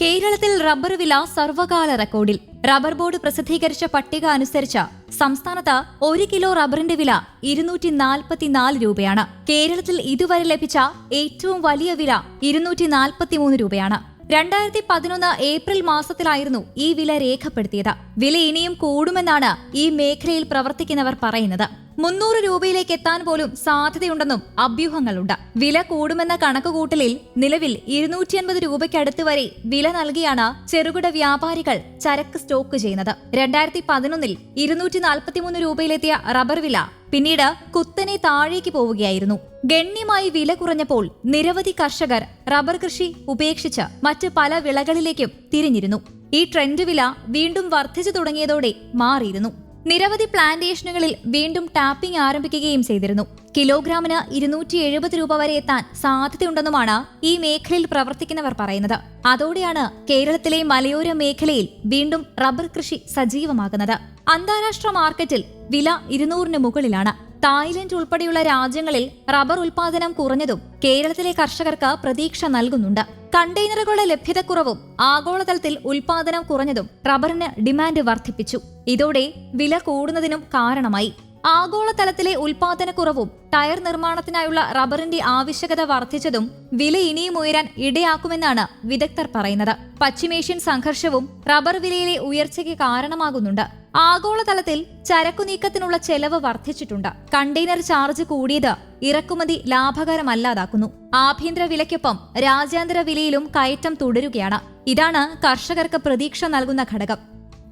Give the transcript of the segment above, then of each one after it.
കേരളത്തിൽ റബ്ബർ വില സർവകാല റെക്കോർഡിൽ. Rubber board പ്രസിദ്ധീകരിച്ച പട്ടിക അനുസരിച്ച് സംസ്ഥാനത്ത് ഒരു കിലോ റബ്ബറിന്റെ വില ഇരുന്നൂറ്റി നാൽപ്പത്തിനാല് രൂപയാണ്. കേരളത്തിൽ ഇതുവരെ ലഭിച്ച ഏറ്റവും വലിയ വില ഇരുന്നൂറ്റി നാൽപ്പത്തിമൂന്ന് രൂപയാണ്. രണ്ടായിരത്തി പതിനൊന്ന് ഏപ്രിൽ മാസത്തിലായിരുന്നു ഈ വില രേഖപ്പെടുത്തിയത്. വില ഇനിയും കൂടുമെന്നാണ് ഈ മേഖലയിൽ പ്രവർത്തിക്കുന്നവർ പറയുന്നത്. മുന്നൂറ് രൂപയിലേക്ക് എത്താൻ പോലും സാധ്യതയുണ്ടെന്നും അഭ്യൂഹങ്ങളുണ്ട്. വില കൂടുമെന്ന കണക്കുകൂട്ടലിൽ നിലവിൽ ഇരുന്നൂറ്റി അൻപത് രൂപയ്ക്കടുത്ത് വരെ വില നൽകിയാണ് ചെറുകിട വ്യാപാരികൾ ചരക്ക് സ്റ്റോക്ക് ചെയ്യുന്നത്. രണ്ടായിരത്തി പതിനൊന്നിൽ ഇരുന്നൂറ്റി നാൽപ്പത്തിമൂന്ന് രൂപയിലെത്തിയ റബ്ബർ വില പിന്നീട് കുത്തനെ താഴേക്ക് പോവുകയായിരുന്നു. ഗണ്യമായി വില കുറഞ്ഞപ്പോൾ നിരവധി കർഷകർ റബ്ബർ കൃഷി ഉപേക്ഷിച്ച് മറ്റ് പല വിളകളിലേക്കും തിരിഞ്ഞിരുന്നു. ഈ ട്രെൻഡ് വില വീണ്ടും വർദ്ധിച്ചു തുടങ്ങിയതോടെ മാറിയിരുന്നു. നിരവധി പ്ലാന്റേഷനുകളിൽ വീണ്ടും ടാപ്പിംഗ് ആരംഭിക്കുകയും ചെയ്തിരുന്നു. കിലോഗ്രാമിന് ഇരുന്നൂറ്റി എഴുപത് രൂപ വരെ എത്താൻ സാധ്യതയുണ്ടെന്നുമാണ് ഈ മേഖലയിൽ പ്രവർത്തിക്കുന്നവർ പറയുന്നത്. അതോടെയാണ് കേരളത്തിലെ മലയോര മേഖലയിൽ വീണ്ടും റബ്ബർ കൃഷി സജീവമാകുന്നത്. അന്താരാഷ്ട്ര മാർക്കറ്റിൽ വില ഇരുന്നൂറിന് മുകളിലാണ്. തായ്ലൻഡ് ഉൾപ്പെടെയുള്ള രാജ്യങ്ങളിൽ റബ്ബർ ഉൽപാദനം കുറഞ്ഞതും കേരളത്തിലെ കർഷകർക്ക് പ്രതീക്ഷ നൽകുന്നുണ്ട്. കണ്ടെയ്നറുകളുടെ ലഭ്യതക്കുറവും ആഗോളതലത്തിൽ ഉൽപാദനം കുറഞ്ഞതും റബ്ബറിന് ഡിമാൻഡ് വർദ്ധിപ്പിച്ചു. ഇതോടെ വില കൂടുന്നതിനും കാരണമായി. ആഗോളതലത്തിലെ ഉൽപാദനക്കുറവും ടയർ നിർമ്മാണത്തിനായുള്ള റബ്ബറിന്റെ ആവശ്യകത വർദ്ധിച്ചതും വില ഇനിയും ഉയരാൻ ഇടയാക്കുമെന്നാണ് വിദഗ്ധർ പറയുന്നത്. പശ്ചിമേഷ്യൻ സംഘർഷവും റബ്ബർ വിലയിലെ ഉയർച്ചയ്ക്ക് കാരണമാകുന്നുണ്ട്. ആഗോളതലത്തിൽ ചരക്കുനീക്കത്തിനുള്ള ചെലവ് വർദ്ധിച്ചിട്ടുണ്ട്. കണ്ടെയ്നർ ചാർജ് കൂടിയത് ഇറക്കുമതി ലാഭകരമല്ലാതാക്കുന്നു. ആഭ്യന്തര വിലയ്ക്കൊപ്പം രാജ്യാന്തര വിലയിലും കയറ്റം തുടരുകയാണ്. ഇതാണ് കർഷകർക്ക് പ്രതീക്ഷ നൽകുന്ന ഘടകം.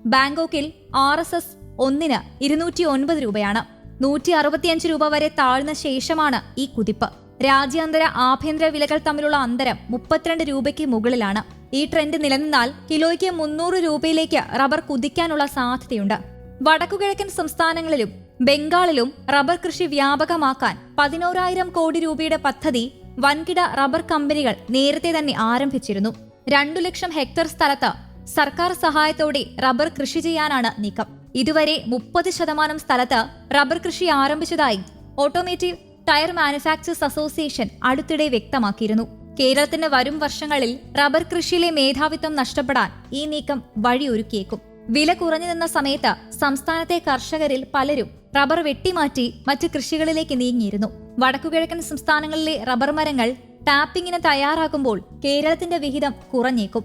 ബാങ്കോക്കിൽ ആർ എസ് എസ് ഒന്നിന് ഇരുന്നൂറ്റി ഒൻപത് രൂപയാണ്. നൂറ്റി അറുപത്തിയഞ്ച് രൂപ വരെ താഴ്ന്ന ശേഷമാണ് ഈ കുതിപ്പ്. രാജ്യാന്തര ആഭ്യന്തര വിലകൾ തമ്മിലുള്ള അന്തരം മുപ്പത്തിരണ്ട് രൂപയ്ക്ക് മുകളിലാണ്. ഈ ട്രെൻഡ് നിലനിന്നാൽ കിലോയ്ക്ക് മുന്നൂറ് രൂപയിലേക്ക് റബ്ബർ കുതിക്കാനുള്ള സാധ്യതയുണ്ട്. വടക്കുകിഴക്കൻ സംസ്ഥാനങ്ങളിലും ബംഗാളിലും റബ്ബർ കൃഷി വ്യാപകമാക്കാൻ പതിനോരായിരം കോടി രൂപയുടെ പദ്ധതി വൻകിട റബ്ബർ കമ്പനികൾ നേരത്തെ തന്നെ ആരംഭിച്ചിരുന്നു. രണ്ടു ലക്ഷം ഹെക്ടർ സ്ഥലത്ത് സർക്കാർ സഹായത്തോടെ റബ്ബർ കൃഷി ചെയ്യാനാണ് നീക്കം. ഇതുവരെ മുപ്പത് ശതമാനം സ്ഥലത്ത് റബ്ബർ കൃഷി ആരംഭിച്ചതായി ഓട്ടോമേറ്റീവ് ടയർ മാനുഫാക്ചേഴ്സ് അസോസിയേഷൻ അടുത്തിടെ വ്യക്തമാക്കിയിരുന്നു. കേരളത്തിന് വരും വർഷങ്ങളിൽ റബ്ബർ കൃഷിയിലെ മേധാവിത്വം നഷ്ടപ്പെടാൻ ഈ നീക്കം വഴിയൊരുക്കിയേക്കും. വില കുറഞ്ഞു നിന്ന സമയത്ത് സംസ്ഥാനത്തെ കർഷകരിൽ പലരും റബ്ബർ വെട്ടിമാറ്റി മറ്റ് കൃഷികളിലേക്ക് നീങ്ങിയിരുന്നു. വടക്കുകിഴക്കൻ സംസ്ഥാനങ്ങളിലെ റബ്ബർ മരങ്ങൾ ടാപ്പിങ്ങിന് തയ്യാറാകുമ്പോൾ കേരളത്തിന്റെ വിഹിതം കുറഞ്ഞേക്കും.